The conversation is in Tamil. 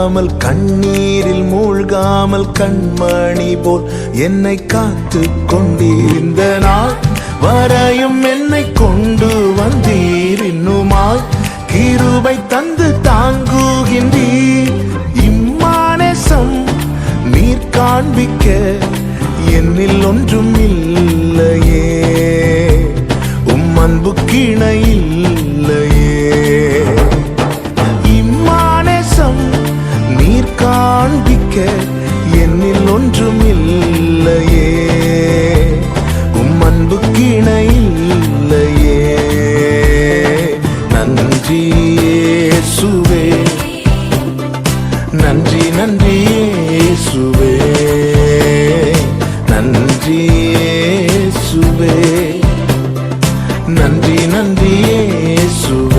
அழுகாமல் கண்ணீரில் மூழ்காமல் கண்மணி போல் என்னை காத்து கொண்டிருந்த நாள் வரையும் என்னை கொண்டு வந்தீர் இன்னுமாய். கிருபை தந்து தாங்குகின்றீர். இம்மானசம் நீர் காண்பிக்க என்னில் ஒன்றும் இல்லையே. உம் அன்பு கிணையில்லையே கேட்க என்னில் ஒன்றும் இல்லையே. உம் அன்புக்கு இணையில்லையே நன்றி சுவே நன்றி நன்றி சுவே நன்றி சுவே நன்றி நன்றி சுவே